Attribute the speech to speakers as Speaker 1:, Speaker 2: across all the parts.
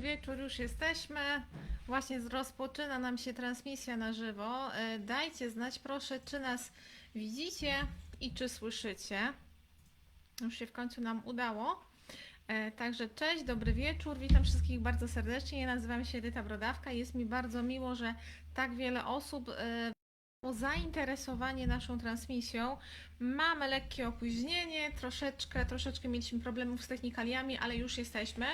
Speaker 1: wieczór, już jesteśmy. Właśnie rozpoczyna nam się transmisja na żywo. E, Dajcie znać proszę, czy nas widzicie i czy słyszycie. Już się w końcu nam udało. E, Także cześć, dobry wieczór, witam wszystkich bardzo serdecznie. Ja nazywam się Edyta Brodawka. Jest mi bardzo miło, że tak wiele osób e, o zainteresowanie naszą transmisją. Mamy lekkie opóźnienie, troszeczkę, troszeczkę mieliśmy problemów z technikaliami, ale już jesteśmy.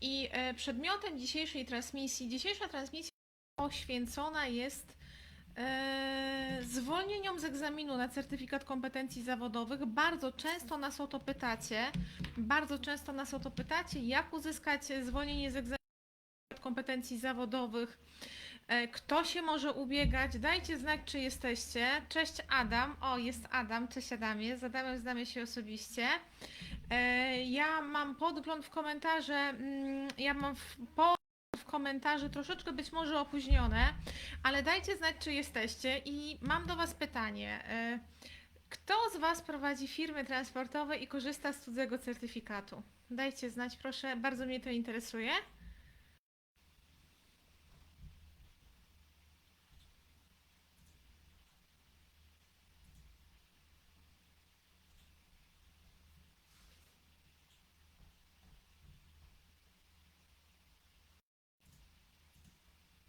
Speaker 1: I e, przedmiotem dzisiejszej transmisji, dzisiejsza transmisja poświęcona jest e, zwolnieniom z egzaminu na certyfikat kompetencji zawodowych. Bardzo często nas o to pytacie. Bardzo często nas o to pytacie, jak uzyskać zwolnienie z egzaminu kompetencji zawodowych. E, Kto się może ubiegać? Dajcie znać, czy jesteście. Cześć Adam. O, jest Adam. Cześć Adamie. Z Adamem znamy się osobiście. E, Ja mam podgląd w komentarze. mm, Ja mam w, po w komentarze troszeczkę być może opóźnione, ale dajcie znać, czy jesteście. I mam do Was pytanie. E, Kto z Was prowadzi firmy transportowe i korzysta z cudzego certyfikatu? Dajcie znać, proszę. Bardzo mnie to interesuje.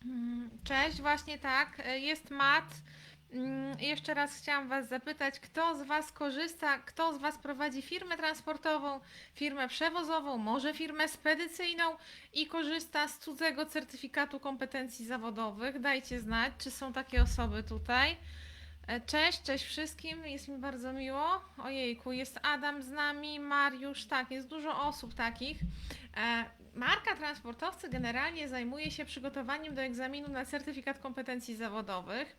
Speaker 1: Mm, Cześć, właśnie tak, e, jest Mat. Mm, Jeszcze raz chciałam Was zapytać, kto z Was korzysta, kto z Was prowadzi firmę transportową, firmę przewozową, może firmę spedycyjną i korzysta z cudzego certyfikatu kompetencji zawodowych? Dajcie znać, czy są takie osoby tutaj. E, Cześć, cześć wszystkim, jest mi bardzo miło. Ojejku, jest Adam z nami, Mariusz, tak, jest dużo osób takich. Marka Transportowcy generalnie zajmuje się przygotowaniem do egzaminu na certyfikat kompetencji zawodowych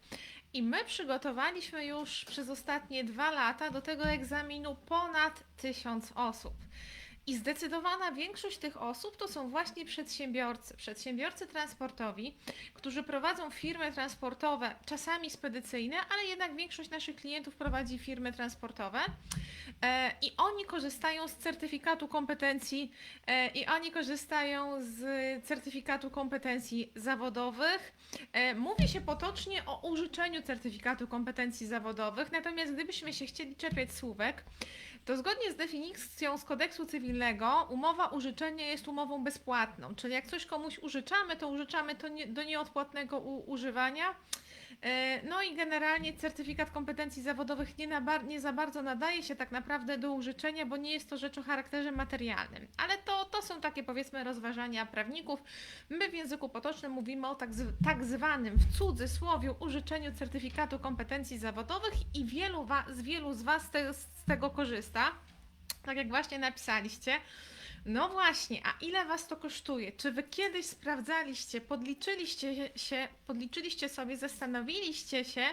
Speaker 1: i my przygotowaliśmy już przez ostatnie dwa lata do tego egzaminu ponad tysiąc osób. I zdecydowana większość tych osób to są właśnie przedsiębiorcy, przedsiębiorcy transportowi, którzy prowadzą firmy transportowe, czasami spedycyjne, ale jednak większość naszych klientów prowadzi firmy transportowe. E, I oni korzystają z certyfikatu kompetencji e, i oni korzystają z certyfikatu kompetencji zawodowych. E, Mówi się potocznie o użyczeniu certyfikatu kompetencji zawodowych, natomiast gdybyśmy się chcieli czepiać słówek, to zgodnie z definicją z kodeksu cywilnego umowa użyczenia jest umową bezpłatną, czyli jak coś komuś użyczamy, to użyczamy to nie, do nieodpłatnego u, używania. E, No i generalnie certyfikat kompetencji zawodowych nie, na nie za bardzo nadaje się tak naprawdę do użyczenia, bo nie jest to rzecz o charakterze materialnym. Ale to, to są takie powiedzmy rozważania prawników. My w języku potocznym mówimy o tak, tak zwanym w cudzysłowie użyczeniu certyfikatu kompetencji zawodowych i wielu wa- z wielu z Was te, z tego korzysta. Tak jak właśnie napisaliście. No właśnie, a ile Was to kosztuje? Czy Wy kiedyś sprawdzaliście, podliczyliście się, podliczyliście sobie, zastanowiliście się,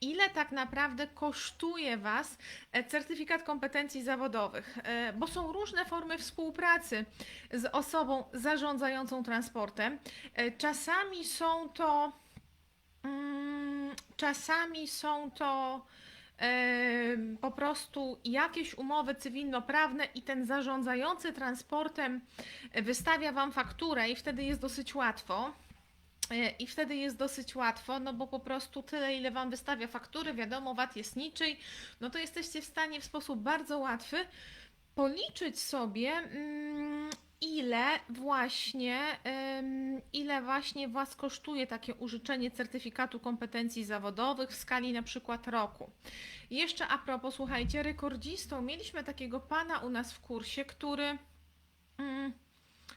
Speaker 1: ile tak naprawdę kosztuje Was e, certyfikat kompetencji zawodowych? E, Bo są różne formy współpracy z osobą zarządzającą transportem. E, Czasami są to, mm, czasami są to po prostu jakieś umowy cywilnoprawne i ten zarządzający transportem wystawia Wam fakturę i wtedy jest dosyć łatwo. E, I wtedy jest dosyć łatwo, no bo po prostu tyle, ile Wam wystawia faktury, wiadomo, VAT jest niczyj, no to jesteście w stanie w sposób bardzo łatwy policzyć sobie, mm, ile właśnie, ile właśnie Was kosztuje takie użyczenie certyfikatu kompetencji zawodowych w skali na przykład roku. Jeszcze a propos, słuchajcie, rekordzistą mieliśmy takiego pana u nas w kursie, który mm,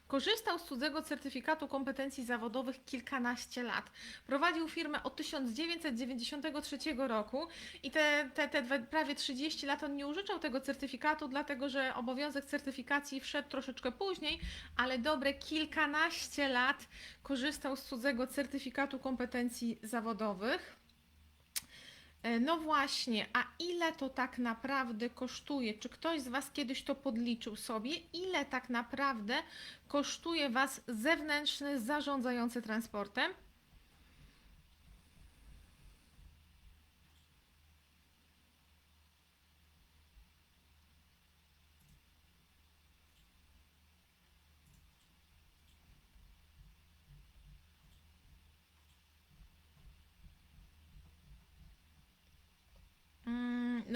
Speaker 1: korzystał z cudzego certyfikatu kompetencji zawodowych kilkanaście lat. Prowadził firmę od 1993 roku i te, te, te prawie 30 lat on nie użyczał tego certyfikatu, dlatego że obowiązek certyfikacji wszedł troszeczkę później, ale dobre kilkanaście lat korzystał z cudzego certyfikatu kompetencji zawodowych. E, No właśnie, a ile to tak naprawdę kosztuje? Czy ktoś z Was kiedyś to podliczył sobie? Ile tak naprawdę kosztuje Was zewnętrzny zarządzający transportem?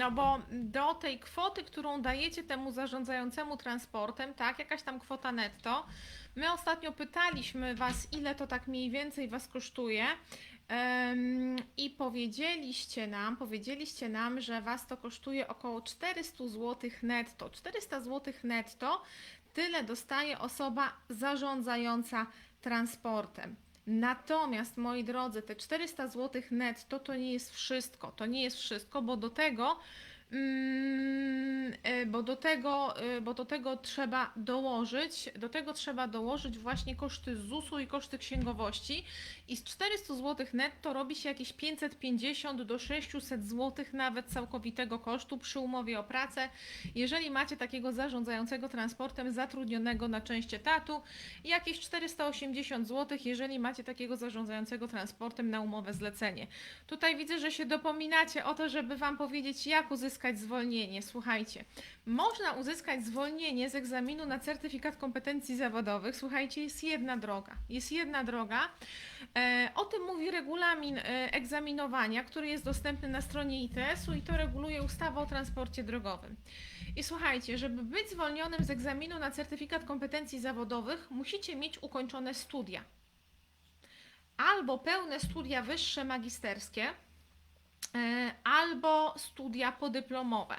Speaker 1: No bo do tej kwoty, którą dajecie temu zarządzającemu transportem, tak, jakaś tam kwota netto, my ostatnio pytaliśmy Was, ile to tak mniej więcej Was kosztuje. I powiedzieliście nam, powiedzieliście nam, że Was to kosztuje około 400 zł netto. 400 zł netto tyle dostaje osoba zarządzająca transportem. Natomiast, moi drodzy, te 400 zł netto to nie jest wszystko. To nie jest wszystko, bo do tego, bo do tego, e, bo do tego trzeba dołożyć, do tego trzeba dołożyć właśnie koszty ZUS-u i koszty księgowości. I z 400 zł netto robi się jakieś 550 do 600 zł nawet całkowitego kosztu przy umowie o pracę. Jeżeli macie takiego zarządzającego transportem zatrudnionego na część etatu, jakieś 480 zł, jeżeli macie takiego zarządzającego transportem na umowę zlecenie. Tutaj widzę, że się dopominacie o to, żeby Wam powiedzieć, jak uzyskać zwolnienie. Słuchajcie, można uzyskać zwolnienie z egzaminu na certyfikat kompetencji zawodowych. Słuchajcie, jest jedna droga. Jest jedna droga. E, o tym mówi regulamin e, egzaminowania, który jest dostępny na stronie ITS-u i to reguluje ustawa o transporcie drogowym. I słuchajcie, żeby być zwolnionym z egzaminu na certyfikat kompetencji zawodowych, musicie mieć ukończone studia. Albo pełne studia wyższe magisterskie, albo studia podyplomowe.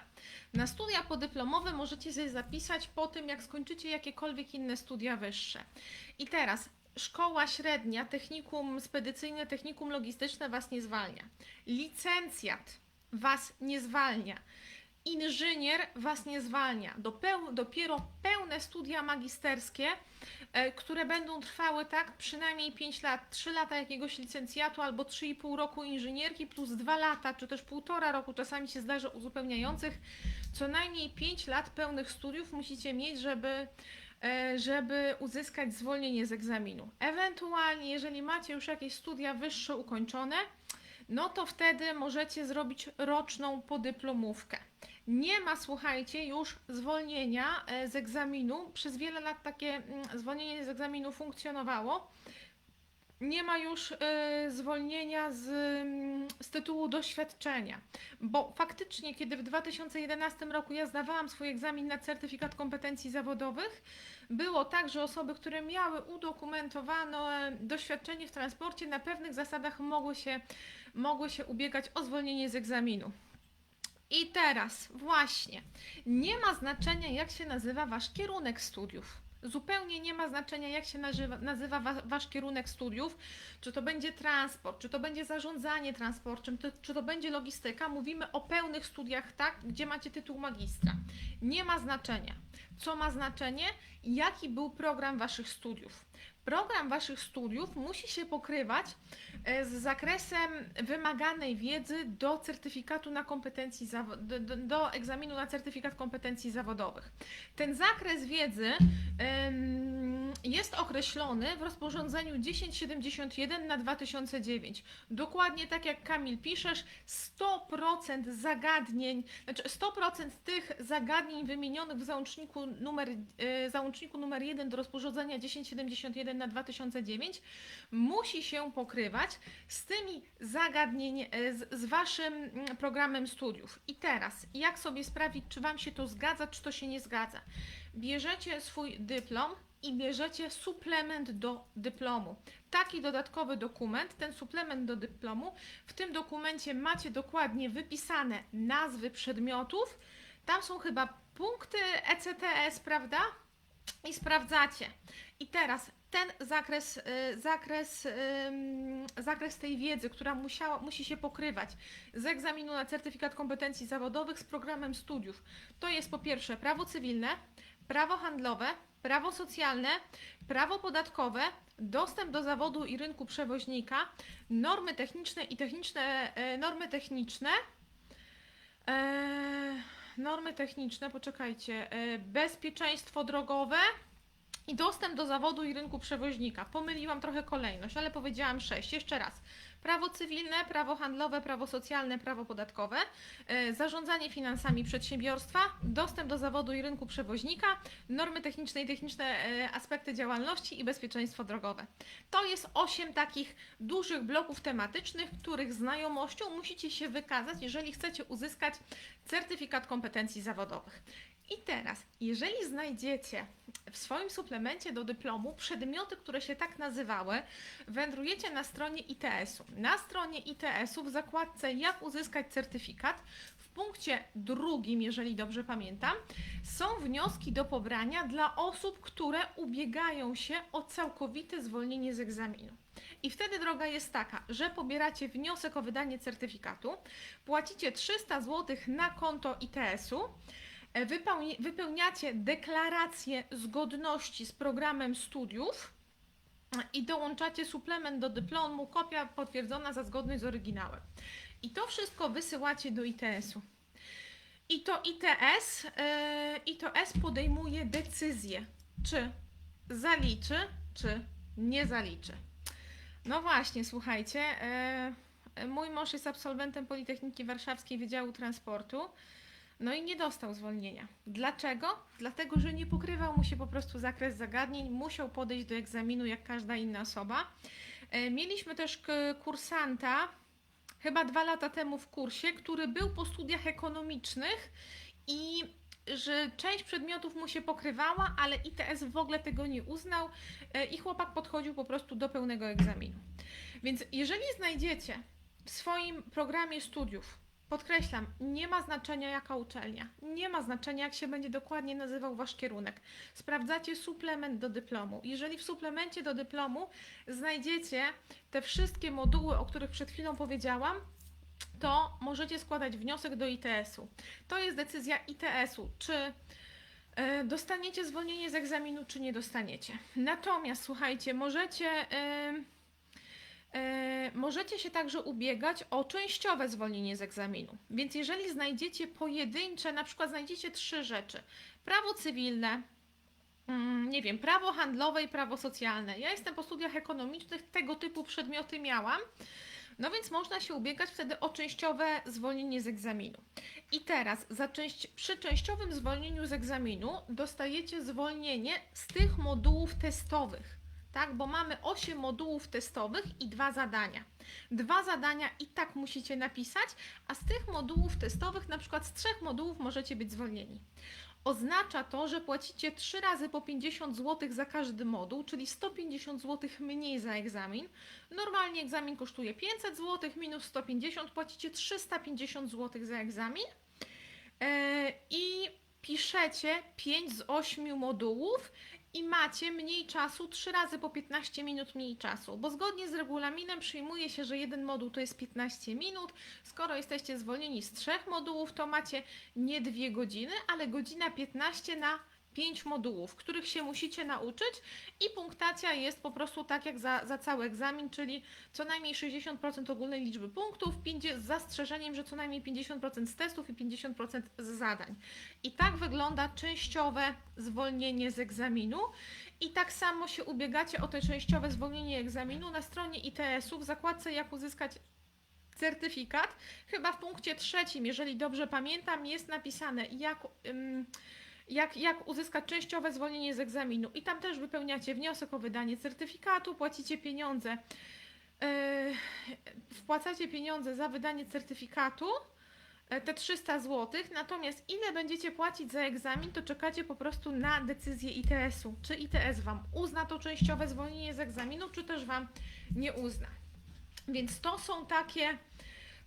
Speaker 1: Na studia podyplomowe możecie sobie zapisać po tym, jak skończycie jakiekolwiek inne studia wyższe. I teraz szkoła średnia, technikum spedycyjne, technikum logistyczne Was nie zwalnia. Licencjat Was nie zwalnia. Inżynier Was nie zwalnia. Dopiero pełne studia magisterskie, które będą trwały tak przynajmniej 5 lat, 3 lata jakiegoś licencjatu albo 3,5 roku inżynierki plus 2 lata, czy też 1,5 roku, czasami się zdarza uzupełniających, co najmniej 5 lat pełnych studiów musicie mieć, żeby e, żeby uzyskać zwolnienie z egzaminu. Ewentualnie, jeżeli macie już jakieś studia wyższe ukończone, no to wtedy możecie zrobić roczną podyplomówkę. Nie ma, słuchajcie, już zwolnienia e, z egzaminu. Przez wiele lat takie mm, zwolnienie z egzaminu funkcjonowało. Nie ma już e, zwolnienia z, mm, z tytułu doświadczenia, bo faktycznie, kiedy w 2011 roku ja zdawałam swój egzamin na certyfikat kompetencji zawodowych, było tak, że osoby, które miały udokumentowane doświadczenie w transporcie, na pewnych zasadach mogły się, mogły się ubiegać o zwolnienie z egzaminu. I teraz właśnie, nie ma znaczenia, jak się nazywa wasz kierunek studiów. Zupełnie nie ma znaczenia, jak się nazywa, nazywa wa, wasz kierunek studiów, czy to będzie transport, czy to będzie zarządzanie transportem, czy, czy to będzie logistyka. Mówimy o pełnych studiach, tak, gdzie macie tytuł magistra. Nie ma znaczenia. Co ma znaczenie? Jaki był program waszych studiów? Program waszych studiów musi się pokrywać e, z zakresem wymaganej wiedzy do certyfikatu na kompetencji do, do, do egzaminu na certyfikat kompetencji zawodowych. Ten zakres wiedzy jest określony w rozporządzeniu 1071 na 2009. Dokładnie tak jak Kamil piszesz, 100% zagadnień, znaczy 100% tych zagadnień wymienionych w załączniku numer, e, załączniku numer 1 do rozporządzenia 1071 na 2009 musi się pokrywać z tymi zagadnień, e, z, z Waszym mm, programem studiów. I teraz, jak sobie sprawdzić, czy Wam się to zgadza, czy to się nie zgadza? Bierzecie swój dyplom i bierzecie suplement do dyplomu. Taki dodatkowy dokument, ten suplement do dyplomu, w tym dokumencie macie dokładnie wypisane nazwy przedmiotów. Tam są chyba punkty ECTS, prawda? I sprawdzacie. I teraz ten zakres, y, zakres, zakres tej wiedzy, która musiała, musi się pokrywać z egzaminu na certyfikat kompetencji zawodowych z programem studiów. To jest po pierwsze prawo cywilne, prawo handlowe, prawo socjalne, prawo podatkowe, dostęp do zawodu i rynku przewoźnika, normy techniczne i techniczne, e, normy techniczne, e, normy techniczne, poczekajcie, e, bezpieczeństwo drogowe, i dostęp do zawodu i rynku przewoźnika. Pomyliłam trochę kolejność, ale powiedziałam sześć. Jeszcze raz. Prawo cywilne, prawo handlowe, prawo socjalne, prawo podatkowe, e, zarządzanie finansami przedsiębiorstwa, dostęp do zawodu i rynku przewoźnika, normy techniczne i techniczne e, aspekty działalności i bezpieczeństwo drogowe. To jest osiem takich dużych bloków tematycznych, których znajomością musicie się wykazać, jeżeli chcecie uzyskać certyfikat kompetencji zawodowych. I teraz, jeżeli znajdziecie w swoim suplemencie do dyplomu przedmioty, które się tak nazywały, wędrujecie na stronie ITS-u. Na stronie ITS-u w zakładce Jak uzyskać certyfikat w punkcie drugim, jeżeli dobrze pamiętam, są wnioski do pobrania dla osób, które ubiegają się o całkowite zwolnienie z egzaminu. I wtedy droga jest taka, że pobieracie wniosek o wydanie certyfikatu, płacicie 300 zł na konto ITS-u, wypełni- wypełniacie deklarację zgodności z programem studiów i dołączacie suplement do dyplomu, kopia potwierdzona za zgodność z oryginałem. I to wszystko wysyłacie do ITS-u. I to ITS, yy, ITS podejmuje decyzję, czy zaliczy, czy nie zaliczy. No właśnie, słuchajcie, yy, mój mąż jest absolwentem Politechniki Warszawskiej Wydziału Transportu. No i nie dostał zwolnienia. Dlaczego? Dlatego, że nie pokrywał mu się po prostu zakres zagadnień, musiał podejść do egzaminu jak każda inna osoba. E, Mieliśmy też kursanta, chyba dwa lata temu w kursie, który był po studiach ekonomicznych i że część przedmiotów mu się pokrywała, ale ITS w ogóle tego nie uznał e, i chłopak podchodził po prostu do pełnego egzaminu. Więc jeżeli znajdziecie w swoim programie studiów Podkreślam, nie ma znaczenia jaka uczelnia, nie ma znaczenia jak się będzie dokładnie nazywał wasz kierunek. Sprawdzacie suplement do dyplomu. Jeżeli w suplemencie do dyplomu znajdziecie te wszystkie moduły, o których przed chwilą powiedziałam, to możecie składać wniosek do ITS-u. To jest decyzja ITS-u, czy e, dostaniecie zwolnienie z egzaminu, czy nie dostaniecie. Natomiast słuchajcie, możecie. E, Możecie się także ubiegać o częściowe zwolnienie z egzaminu. Więc jeżeli znajdziecie pojedyncze, na przykład znajdziecie trzy rzeczy: prawo cywilne, mm, nie wiem, prawo handlowe i prawo socjalne. Ja jestem po studiach ekonomicznych, tego typu przedmioty miałam. No więc można się ubiegać wtedy o częściowe zwolnienie z egzaminu. I teraz za część, przy częściowym zwolnieniu z egzaminu dostajecie zwolnienie z tych modułów testowych tak? Bo mamy 8 modułów testowych i dwa zadania. Dwa zadania i tak musicie napisać, a z tych modułów testowych, na przykład z trzech modułów, możecie być zwolnieni. Oznacza to, że płacicie 3 razy po 50 zł za każdy moduł, czyli 150 zł mniej za egzamin. Normalnie egzamin kosztuje 500 zł, minus 150, płacicie 350 zł za egzamin. Yy, I piszecie 5 z 8 modułów i macie mniej czasu, 3 razy po 15 minut mniej czasu, bo zgodnie z regulaminem przyjmuje się, że jeden moduł to jest 15 minut. Skoro jesteście zwolnieni z trzech modułów, to macie nie 2 godziny, ale godzina 15 na 5 modułów, których się musicie nauczyć i punktacja jest po prostu tak jak za, za cały egzamin, czyli co najmniej 60% ogólnej liczby punktów, 50 z zastrzeżeniem, że co najmniej 50% z testów i 50% z zadań. I tak wygląda częściowe zwolnienie z egzaminu. I tak samo się ubiegacie o to częściowe zwolnienie egzaminu na stronie ITS-u w zakładce jak uzyskać certyfikat. Chyba w punkcie trzecim, jeżeli dobrze pamiętam, jest napisane jak, ym, jak, jak uzyskać częściowe zwolnienie z egzaminu. I tam też wypełniacie wniosek o wydanie certyfikatu, płacicie pieniądze, yy, wpłacacie pieniądze za wydanie certyfikatu e, te 300 zł, natomiast ile będziecie płacić za egzamin, to czekacie po prostu na decyzję ITS-u. Czy ITS Wam uzna to częściowe zwolnienie z egzaminu, czy też Wam nie uzna. Więc to są takie,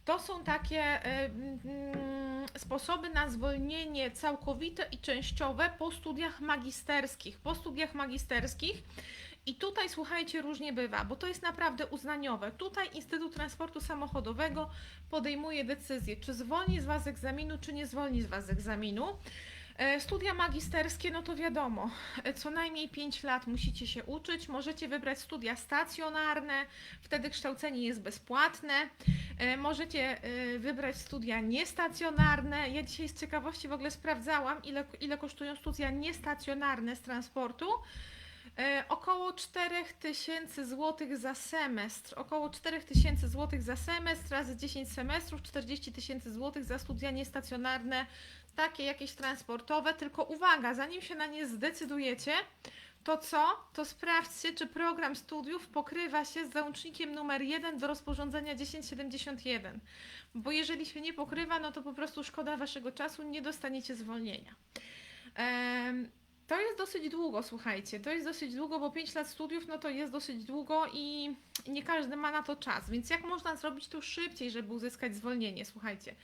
Speaker 1: to są takie e, mm, sposoby na zwolnienie całkowite i częściowe po studiach magisterskich. Po studiach magisterskich i tutaj słuchajcie, różnie bywa, bo to jest naprawdę uznaniowe. Tutaj Instytut Transportu Samochodowego podejmuje decyzję, czy zwolni z Was egzaminu, czy nie zwolni z Was egzaminu. E, Studia magisterskie, no to wiadomo, e, co najmniej 5 lat musicie się uczyć. Możecie wybrać studia stacjonarne, wtedy kształcenie jest bezpłatne. E, Możecie wybrać studia niestacjonarne. Ja dzisiaj z ciekawości w ogóle sprawdzałam, ile, ile kosztują studia niestacjonarne z transportu. E, około 4000 zł za semestr. Około 4000 zł za semestr razy 10 semestrów, 40 tysięcy złotych za studia niestacjonarne, takie jakieś transportowe. Tylko uwaga, zanim się na nie zdecydujecie, to co? To sprawdźcie, czy program studiów pokrywa się z załącznikiem numer 1 do rozporządzenia 1071. Bo jeżeli się nie pokrywa, no to po prostu szkoda waszego czasu, nie dostaniecie zwolnienia. Em, to jest dosyć długo, słuchajcie. To jest dosyć długo, bo 5 lat studiów, no to jest dosyć długo i nie każdy ma na to czas. Więc jak można zrobić to szybciej, żeby uzyskać zwolnienie? Słuchajcie,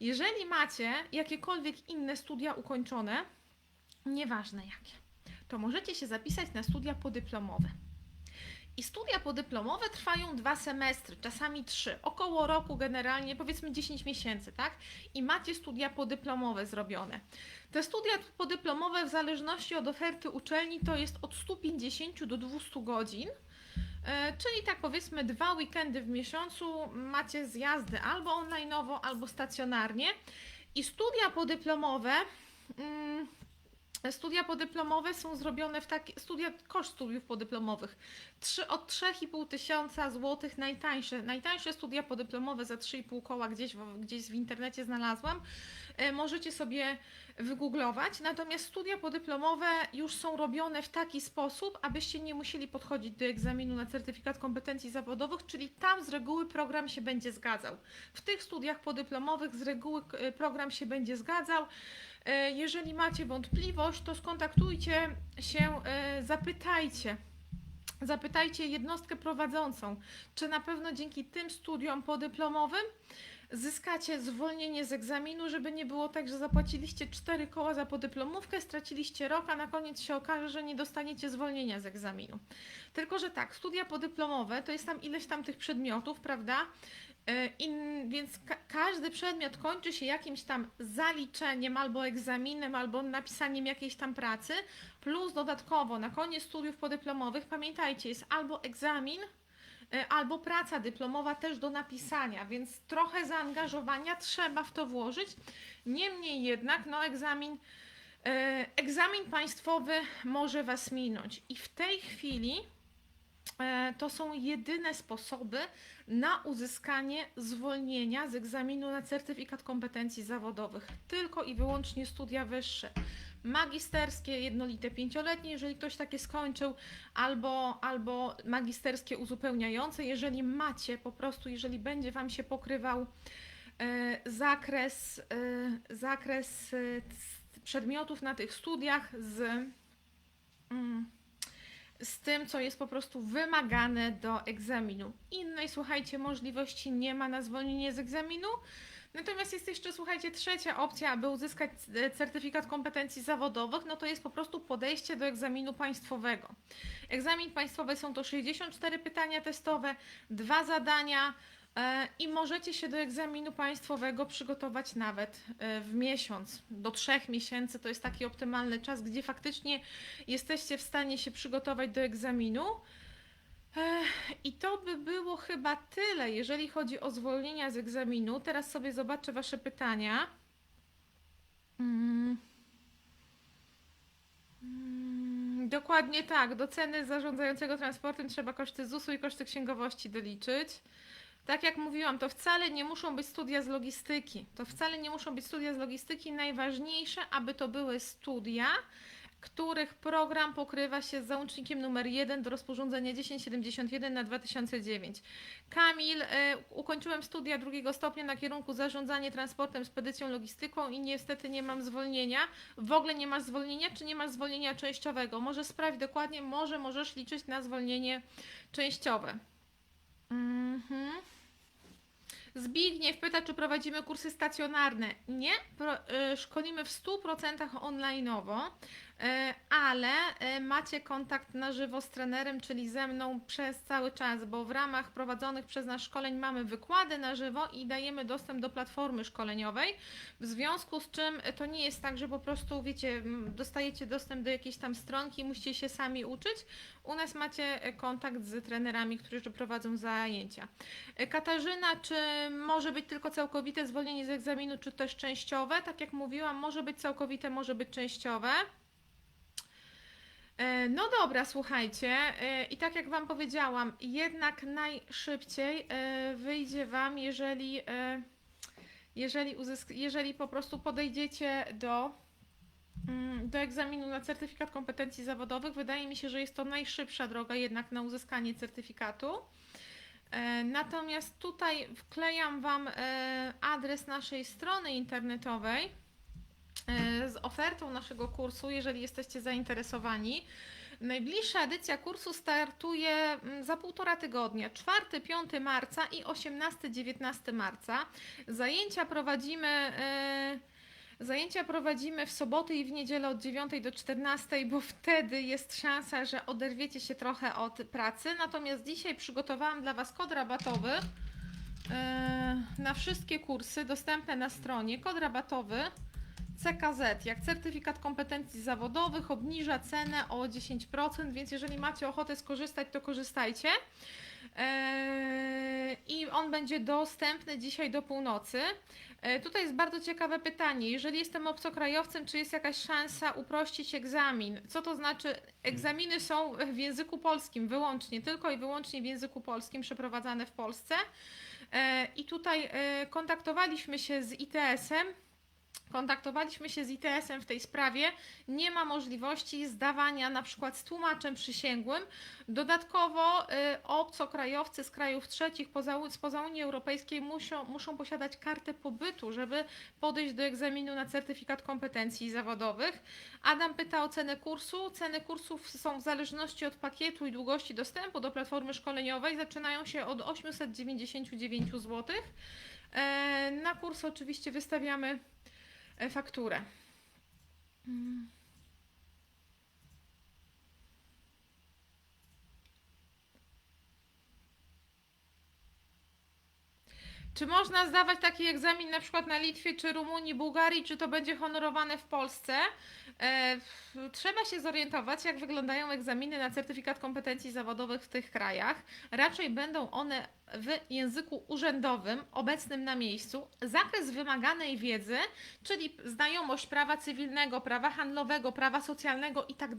Speaker 1: jeżeli macie jakiekolwiek inne studia ukończone, nieważne jakie, to możecie się zapisać na studia podyplomowe. I studia podyplomowe trwają dwa semestry, czasami trzy, około roku generalnie, powiedzmy 10 miesięcy, tak? I macie studia podyplomowe zrobione. Te studia podyplomowe w zależności od oferty uczelni to jest od 150 do 200 godzin. E, Czyli tak powiedzmy dwa weekendy w miesiącu macie zjazdy albo online'owo, albo stacjonarnie. I studia podyplomowe mm, Studia podyplomowe są zrobione w takie, studia, koszt studiów podyplomowych, 3, od 3,5 tysiąca złotych najtańsze, najtańsze studia podyplomowe za 3,5 koła gdzieś, gdzieś w internecie znalazłam, możecie sobie wygooglować, natomiast studia podyplomowe już są robione w taki sposób, abyście nie musieli podchodzić do egzaminu na certyfikat kompetencji zawodowych, czyli tam z reguły program się będzie zgadzał. W tych studiach podyplomowych z reguły e, program się będzie zgadzał, E, Jeżeli macie wątpliwość, to skontaktujcie się, e, zapytajcie. Zapytajcie jednostkę prowadzącą, czy na pewno dzięki tym studiom podyplomowym zyskacie zwolnienie z egzaminu, żeby nie było tak, że zapłaciliście 4 koła za podyplomówkę, straciliście rok, a na koniec się okaże, że nie dostaniecie zwolnienia z egzaminu. Tylko, że tak, studia podyplomowe to jest tam ileś tam tych przedmiotów, prawda? E, In, więc ka- każdy przedmiot kończy się jakimś tam zaliczeniem albo egzaminem, albo napisaniem jakiejś tam pracy, plus dodatkowo na koniec studiów podyplomowych, pamiętajcie, jest albo egzamin, albo praca dyplomowa też do napisania, więc trochę zaangażowania trzeba w to włożyć. Niemniej jednak, no egzamin, e, egzamin państwowy może Was minąć i w tej chwili e, to są jedyne sposoby na uzyskanie zwolnienia z egzaminu na certyfikat kompetencji zawodowych. Tylko i wyłącznie studia wyższe. Magisterskie, jednolite pięcioletnie, jeżeli ktoś takie skończył, albo, albo magisterskie uzupełniające, jeżeli macie po prostu, jeżeli będzie Wam się pokrywał e, zakres, e, zakres e, przedmiotów na tych studiach z. Mm, z tym, co jest po prostu wymagane do egzaminu. Innej, słuchajcie, możliwości nie ma na zwolnienie z egzaminu. Natomiast jest jeszcze, słuchajcie, trzecia opcja, aby uzyskać e, certyfikat kompetencji zawodowych, no to jest po prostu podejście do egzaminu państwowego. Egzamin państwowy są to 64 pytania testowe, dwa zadania e, i możecie się do egzaminu państwowego przygotować nawet e, w miesiąc, do trzech miesięcy, to jest taki optymalny czas, gdzie faktycznie jesteście w stanie się przygotować do egzaminu. I to by było chyba tyle, jeżeli chodzi o zwolnienia z egzaminu. Teraz sobie zobaczę Wasze pytania. Mm. Mm, Dokładnie tak. Do ceny zarządzającego transportem trzeba koszty ZUS-u i koszty księgowości doliczyć. Tak jak mówiłam, to wcale nie muszą być studia z logistyki. To wcale nie muszą być studia z logistyki. Najważniejsze, aby to były studia, których program pokrywa się z załącznikiem numer 1 do rozporządzenia 1071 na 2009. Kamil, y, ukończyłem studia drugiego stopnia na kierunku zarządzanie transportem, spedycją, logistyką i niestety nie mam zwolnienia. W ogóle nie masz zwolnienia, czy nie masz zwolnienia częściowego? Może sprawdź dokładnie, może możesz liczyć na zwolnienie częściowe. Mhm. Zbigniew pyta, czy prowadzimy kursy stacjonarne. Nie, pro, y, szkolimy w 100% online'owo, ale y, macie kontakt na żywo z trenerem, czyli ze mną przez cały czas, bo w ramach prowadzonych przez nas szkoleń mamy wykłady na żywo i dajemy dostęp do platformy szkoleniowej, w związku z czym to nie jest tak, że po prostu, wiecie, dostajecie dostęp do jakiejś tam stronki musicie się sami uczyć. U nas macie y, kontakt z trenerami, którzy prowadzą zajęcia. E, Katarzyna, czy może być tylko całkowite zwolnienie z egzaminu, czy też częściowe? Tak jak mówiłam, może być całkowite, może być częściowe. E, No dobra, słuchajcie. e, I tak jak Wam powiedziałam, jednak najszybciej e, wyjdzie Wam, jeżeli, jeżeli, uzysk- jeżeli po prostu podejdziecie do, mm, do egzaminu na certyfikat kompetencji zawodowych. Wydaje mi się, że jest to najszybsza droga jednak na uzyskanie certyfikatu. Natomiast tutaj wklejam Wam adres naszej strony internetowej z ofertą naszego kursu, jeżeli jesteście zainteresowani. Najbliższa edycja kursu startuje mm, za półtora tygodnia, 4-5 marca i 18-19 marca. Zajęcia prowadzimy. e, Zajęcia prowadzimy w soboty i w niedzielę od 9 do 14, bo wtedy jest szansa, że oderwiecie się trochę od pracy. Natomiast dzisiaj przygotowałam dla Was kod rabatowy e, na wszystkie kursy dostępne na stronie. Kod rabatowy CKZ, jak certyfikat kompetencji zawodowych, obniża cenę o 10%, więc jeżeli macie ochotę skorzystać, to korzystajcie. Eee, I on będzie dostępny dzisiaj do północy. E, Tutaj jest bardzo ciekawe pytanie. Jeżeli jestem obcokrajowcem, czy jest jakaś szansa uprościć egzamin? Co to znaczy? Egzaminy są w języku polskim wyłącznie, tylko i wyłącznie w języku polskim przeprowadzane w Polsce. E, I tutaj kontaktowaliśmy się z ITS-em. Kontaktowaliśmy się z ITS-em w tej sprawie. Nie ma możliwości zdawania na przykład z tłumaczem przysięgłym. Dodatkowo y, obcokrajowcy z krajów trzecich poza, spoza Unii Europejskiej muszą, muszą posiadać kartę pobytu, żeby podejść do egzaminu na certyfikat kompetencji zawodowych. Adam pyta o cenę kursu. Ceny kursów są w zależności od pakietu i długości dostępu do platformy szkoleniowej. Zaczynają się od 899 zł. E, Na kurs oczywiście wystawiamy fakturę. Mm. Czy można zdawać taki egzamin na przykład na Litwie, czy Rumunii, Bułgarii, czy to będzie honorowane w Polsce? E, trzeba się zorientować, jak wyglądają egzaminy na certyfikat kompetencji zawodowych w tych krajach. Raczej będą one w języku urzędowym, obecnym na miejscu. Zakres wymaganej wiedzy, czyli znajomość prawa cywilnego, prawa handlowego, prawa socjalnego i tak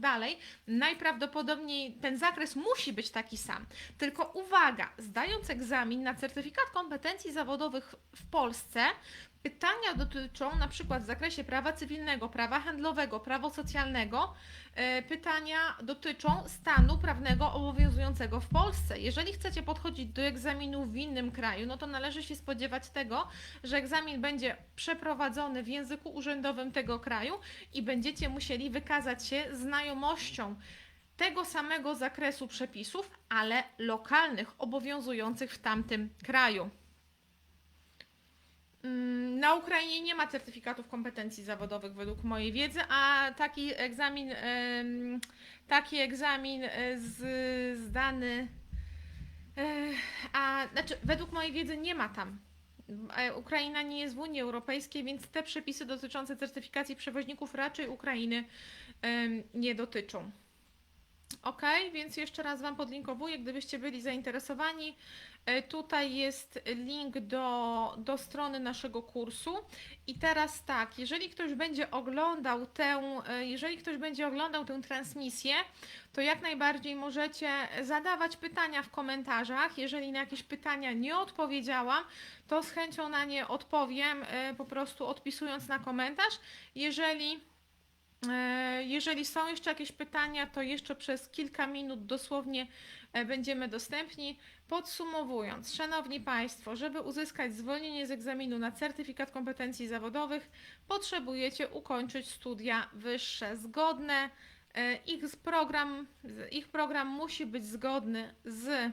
Speaker 1: najprawdopodobniej ten zakres musi być taki sam. Tylko uwaga, zdając egzamin na certyfikat kompetencji zawodowych w Polsce, pytania dotyczą na przykład w zakresie prawa cywilnego, prawa handlowego, prawa socjalnego. E, Pytania dotyczą stanu prawnego obowiązującego w Polsce. Jeżeli chcecie podchodzić do egzaminu w innym kraju, no to należy się spodziewać tego, że egzamin będzie przeprowadzony w języku urzędowym tego kraju i będziecie musieli wykazać się znajomością tego samego zakresu przepisów, ale lokalnych, obowiązujących w tamtym kraju. Mm, Na Ukrainie nie ma certyfikatów kompetencji zawodowych według mojej wiedzy, a taki egzamin, taki egzamin e, z, zdany, e, a znaczy według mojej wiedzy nie ma tam. E, Ukraina nie jest w Unii Europejskiej, więc te przepisy dotyczące certyfikacji przewoźników raczej Ukrainy nie dotyczą. Ok, więc jeszcze raz Wam podlinkowuję, gdybyście byli zainteresowani. E, Tutaj jest link do, do strony naszego kursu. I teraz tak, jeżeli ktoś będzie oglądał tę, e, jeżeli ktoś będzie oglądał tę transmisję, to jak najbardziej możecie zadawać pytania w komentarzach. Jeżeli na jakieś pytania nie odpowiedziałam, to z chęcią na nie odpowiem, e, po prostu odpisując na komentarz. Jeżeli Jeżeli są jeszcze jakieś pytania, to jeszcze przez kilka minut dosłownie e, będziemy dostępni. Podsumowując, Szanowni Państwo, żeby uzyskać zwolnienie z egzaminu na certyfikat kompetencji zawodowych, potrzebujecie ukończyć studia wyższe zgodne. e, Ich program, ich program musi być zgodny z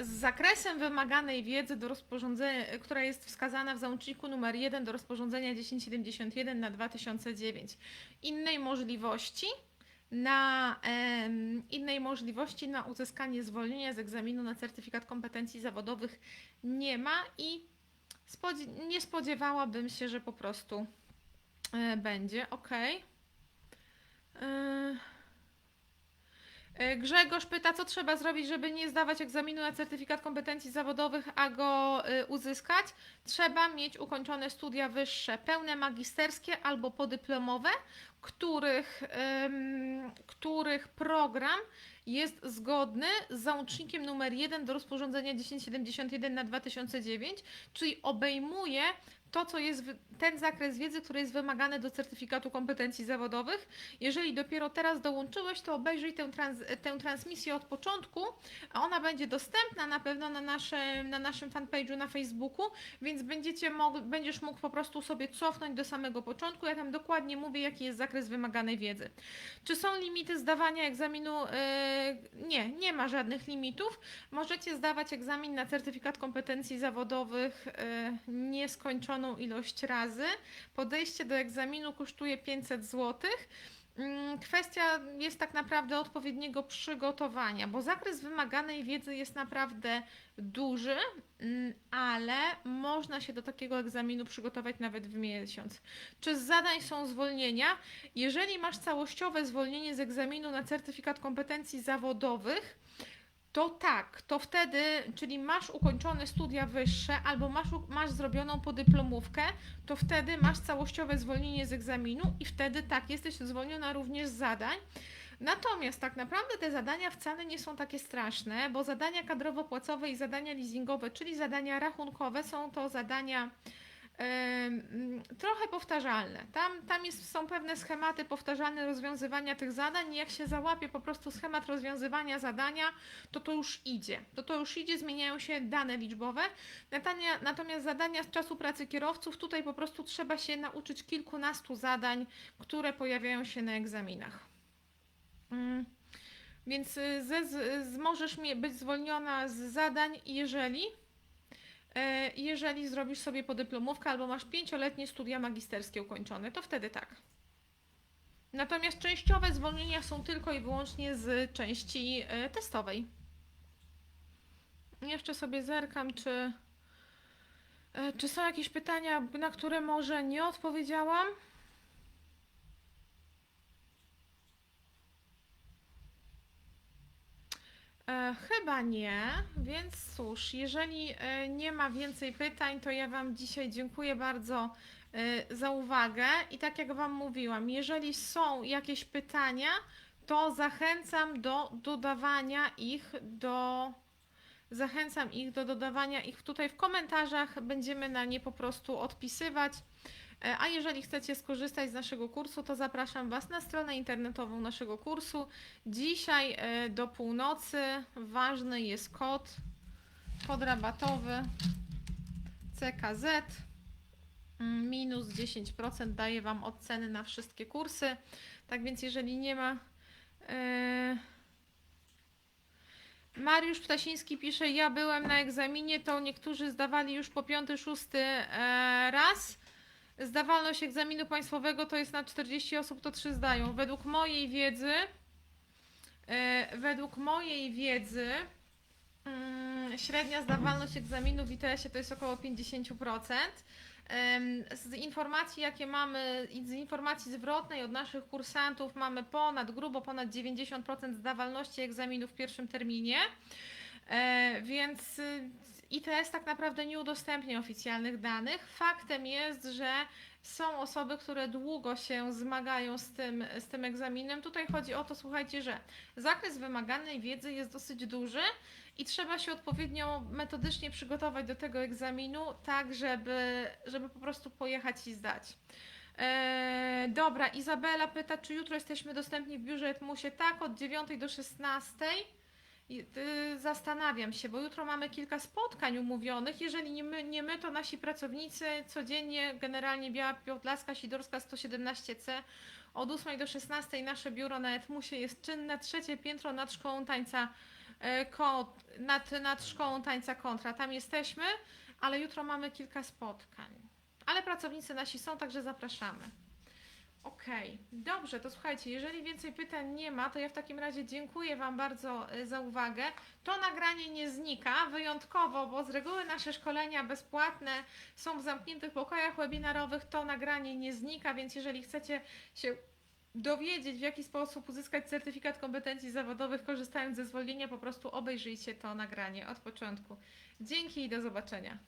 Speaker 1: z zakresem wymaganej wiedzy do rozporządzenia, która jest wskazana w załączniku numer 1 do rozporządzenia 1071 na 2009. Innej możliwości na innej możliwości na uzyskanie zwolnienia z egzaminu na certyfikat kompetencji zawodowych nie ma i nie spodziewałabym się, że po prostu e, będzie. Ok. E, Grzegorz pyta, co trzeba zrobić, żeby nie zdawać egzaminu na certyfikat kompetencji zawodowych, a go y, uzyskać. Trzeba mieć ukończone studia wyższe, pełne magisterskie albo podyplomowe, których, których program jest zgodny z załącznikiem numer 1 do rozporządzenia 1071 na 2009, czyli obejmuje to, co jest ten zakres wiedzy, który jest wymagany do certyfikatu kompetencji zawodowych. Jeżeli dopiero teraz dołączyłeś, to obejrzyj tę, trans, tę transmisję od początku, ona będzie dostępna na pewno na naszym, na naszym fanpage'u na Facebooku, więc będziecie mog, będziesz mógł po prostu sobie cofnąć do samego początku. Ja tam dokładnie mówię, jaki jest zakres wymaganej wiedzy. Czy są limity zdawania egzaminu? Yy, nie, nie ma żadnych limitów. Możecie zdawać egzamin na certyfikat kompetencji zawodowych yy, ilość razy. Podejście do egzaminu kosztuje 500 zł. Mm, Kwestia jest tak naprawdę odpowiedniego przygotowania, bo zakres wymaganej wiedzy jest naprawdę duży, mm, ale można się do takiego egzaminu przygotować nawet w miesiąc. Czy z zadań są zwolnienia? Jeżeli masz całościowe zwolnienie z egzaminu na certyfikat kompetencji zawodowych, to tak, to wtedy, czyli masz ukończone studia wyższe albo masz, masz zrobioną podyplomówkę, to wtedy masz całościowe zwolnienie z egzaminu i wtedy tak, jesteś zwolniona również z zadań. Natomiast tak naprawdę te zadania wcale nie są takie straszne, bo zadania kadrowo-płacowe i zadania leasingowe, czyli zadania rachunkowe, są to zadania trochę powtarzalne. Tam, tam jest, są pewne schematy powtarzalne rozwiązywania tych zadań i jak się załapie po prostu schemat rozwiązywania zadania, to to już idzie. To to już idzie, zmieniają się dane liczbowe. Natomiast zadania z czasu pracy kierowców, tutaj po prostu trzeba się nauczyć kilkunastu zadań, które pojawiają się na egzaminach. Mm. Więc y, ze, z, z, możesz być zwolniona z zadań, jeżeli Jeżeli zrobisz sobie podyplomówkę albo masz pięcioletnie studia magisterskie ukończone, to wtedy tak. Natomiast częściowe zwolnienia są tylko i wyłącznie z części e, testowej. Jeszcze sobie zerkam, czy, e, czy są jakieś pytania, na które może nie odpowiedziałam. E, chyba nie, więc cóż, jeżeli e, nie ma więcej pytań, to ja Wam dzisiaj dziękuję bardzo e, za uwagę i tak jak Wam mówiłam, jeżeli są jakieś pytania, to zachęcam do dodawania ich do. Zachęcam ich do dodawania ich tutaj w komentarzach. Będziemy na nie po prostu odpisywać. E, A jeżeli chcecie skorzystać z naszego kursu, to zapraszam Was na stronę internetową naszego kursu. Dzisiaj e, do północy ważny jest kod, kod rabatowy CKZ. Mm, Minus 10% daje Wam oceny na wszystkie kursy. Tak więc jeżeli nie ma. e, Mariusz Ptasiński pisze, ja byłem na egzaminie, to niektórzy zdawali już po piąty, szósty raz. Zdawalność egzaminu państwowego to jest na 40 osób, to 3 zdają. Według mojej wiedzy, e, według mojej wiedzy, mm, średnia zdawalność egzaminu w ITS-ie to jest około 50%. Em, Z informacji, jakie mamy, z informacji zwrotnej od naszych kursantów, mamy ponad, grubo ponad 90% zdawalności egzaminu w pierwszym terminie. E, Więc ITS tak naprawdę nie udostępnia oficjalnych danych. Faktem jest, że są osoby, które długo się zmagają z tym, z tym egzaminem. Tutaj chodzi o to, słuchajcie, że zakres wymaganej wiedzy jest dosyć duży i trzeba się odpowiednio metodycznie przygotować do tego egzaminu, tak żeby, żeby po prostu pojechać i zdać. E, dobra, Izabela pyta, czy jutro jesteśmy dostępni w biurze Etmusie? Tak, od 9 do 16. I, y, Zastanawiam się, bo jutro mamy kilka spotkań umówionych. Jeżeli nie my, nie my, to nasi pracownicy codziennie, generalnie Biała Podlaska, Sidorska 117C, od 8 do 16 nasze biuro na Etmusie jest czynne, trzecie piętro nad szkołą tańca, e, ko, nad, nad szkołą tańca kontra. Tam jesteśmy, ale jutro mamy kilka spotkań. Ale pracownicy nasi są, także zapraszamy. Okej, dobrze, to słuchajcie, jeżeli więcej pytań nie ma, to ja w takim razie dziękuję Wam bardzo y, za uwagę. To nagranie nie znika wyjątkowo, bo z reguły nasze szkolenia bezpłatne są w zamkniętych pokojach webinarowych. To nagranie nie znika, więc jeżeli chcecie się dowiedzieć, w jaki sposób uzyskać certyfikat kompetencji zawodowych, korzystając ze zwolnienia, po prostu obejrzyjcie to nagranie od początku. Dzięki i do zobaczenia.